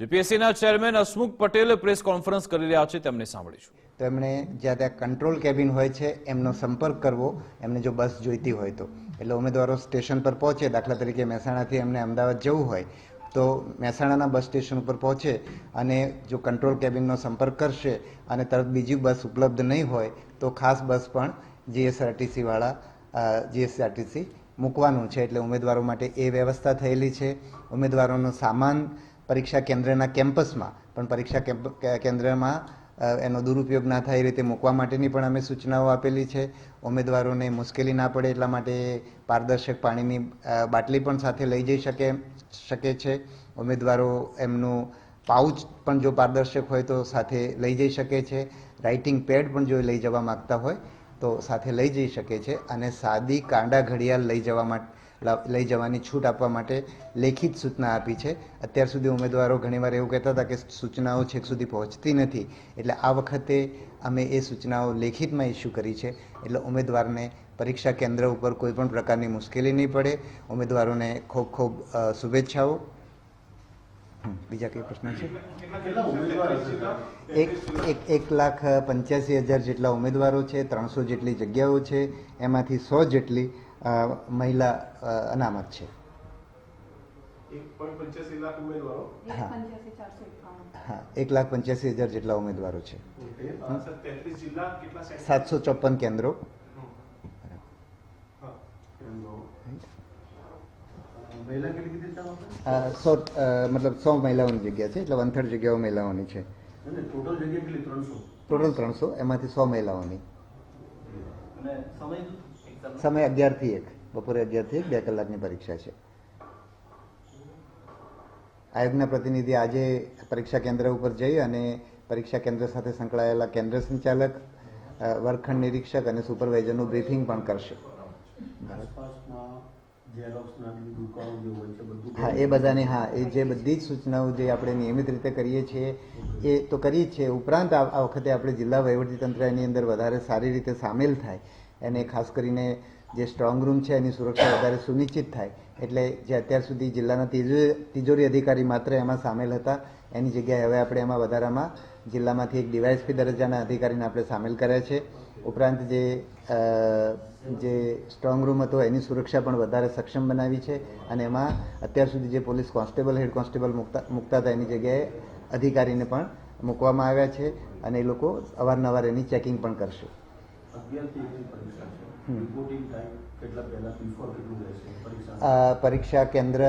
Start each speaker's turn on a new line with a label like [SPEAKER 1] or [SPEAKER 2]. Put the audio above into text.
[SPEAKER 1] જીપીએસસીના chairman Hasmukh Patel press conference કરી રહ્યા છે તેમને સાંભળીશું.
[SPEAKER 2] તો એમણે જ્યાં ત્યાં કંટ્રોલ કેબિન હોય છે, એમનો સંપર્ક કરવો, એમને જો બસ જોઈતી હોય તો. એટલે ઉમેદવારો સ્ટેશન પર પહોંચે, દાખલા તરીકે મહેસાણાથી એમને અમદાવાદ જવું હોય, તો મહેસાણાના બસ સ્ટેશન ઉપર પહોંચે અને જો કંટ્રોલ કેબિનનો સંપર્ક કરશે અને તરત બીજી બસ ઉપલબ્ધ નહીં હોય, તો ખાસ બસ પણ જીએસઆરટીસીવાળા જીએસઆરટીસી મૂકવાનું છે. એટલે ઉમેદવારો માટે એ વ્યવસ્થા થયેલી છે. ઉમેદવારોનો સામાન પરીક્ષા કેન્દ્રના કેમ્પસમાં, પણ પરીક્ષા કેન્દ્રમાં એનો દુરુપયોગ ના થાય એ રીતે મૂકવા માટેની પણ અમે સૂચનાઓ આપેલી છે. ઉમેદવારોને મુશ્કેલી ના પડે એટલા માટે પારદર્શક પાણીની બાટલી પણ સાથે લઈ જઈ શકે શકે છે. ઉમેદવારો એમનું પાઉચ પણ જો પારદર્શક હોય તો સાથે લઈ જઈ શકે છે. રાઇટિંગ પેડ પણ જો લઈ જવા માગતા હોય તો સાથે લઈ જઈ શકે છે અને સાદી કાંડા ઘડિયાળ લઈ જવા માટે લઈ જવાની છૂટ આપવા માટે લેખિત સૂચના આપી છે. અત્યાર સુધી ઉમેદવારો ઘણીવાર એવું કહેતા હતા કે સૂચનાઓ છેક સુધી પહોંચતી નથી. એટલે આ વખતે અમે એ સૂચનાઓ લેખિતમાં ઇસ્યુ કરી છે. એટલે ઉમેદવારને પરીક્ષા કેન્દ્ર ઉપર કોઈ પણ પ્રકારની મુશ્કેલી નહીં પડે. ઉમેદવારોને ખૂબ ખૂબ શુભેચ્છાઓ. બીજા કઈ પ્રશ્ન છે? એક એક એક લાખ પંચ્યાસી હજાર જેટલા ઉમેદવારો છે, ત્રણસો જેટલી જગ્યાઓ છે, એમાંથી સો જેટલી મહિલા અનામત છે.
[SPEAKER 3] એક લાખ
[SPEAKER 2] હા. એક લાખ પંચ્યાસી હજાર જેટલા ઉમેદવારો છે? સાતસો ચોપન કેન્દ્રો. સો મતલબ સો મહિલાઓની જગ્યા છે એટલે વન થર્ડ જગ્યાઓ મહિલાઓની છે.
[SPEAKER 3] ટોટલ ત્રણસો.
[SPEAKER 2] એમાંથી સો મહિલાઓની.
[SPEAKER 3] અને સમય?
[SPEAKER 2] અગિયારથી એક બપોરે અગિયારથી એક બે કલાકની પરીક્ષા છે આયોગના પ્રતિનિધિ આજે પરીક્ષા કેન્દ્ર ઉપર જઈ અને પરીક્ષા કેન્દ્ર સાથે સંકળાયેલા કેન્દ્ર સંચાલક વર્ગખંડ નિરીક્ષક અને સુપરવાઇઝરનું બ્રીફિંગ પણ કરશે હા એ બધાની હા એ જે બધી જ સૂચનાઓ જે આપણે નિયમિત રીતે કરીએ છીએ એ તો કરીએ જ છીએ ઉપરાંત આ આ વખતે આપણે જિલ્લા વહીવટીતંત્ર એની અંદર વધારે સારી રીતે સામેલ થાય એને ખાસ કરીને જે સ્ટ્રોંગ રૂમ છે એની સુરક્ષા વધારે સુનિશ્ચિત થાય. એટલે જે અત્યાર સુધી જિલ્લાના તિજોરી અધિકારી માત્ર એમાં સામેલ હતા. એની જગ્યાએ હવે આપણે એમાં વધારામાં જિલ્લામાંથી એક ડીવાયએસપી દરજ્જાના અધિકારીને આપણે સામેલ કર્યા છે. ઉપરાંત જે જે સ્ટ્રોંગ રૂમ હતો એની સુરક્ષા પણ વધારે સક્ષમ બનાવી છે. અને એમાં અત્યાર સુધી જે પોલીસ કોન્સ્ટેબલ, હેડ કોન્સ્ટેબલ મૂકતા મૂકતા હતા એની જગ્યાએ અધિકારીને પણ મૂકવામાં આવ્યા છે. અને એ લોકો અવારનવાર એની ચેકિંગ પણ કરશે. પરીક્ષા કેન્દ્ર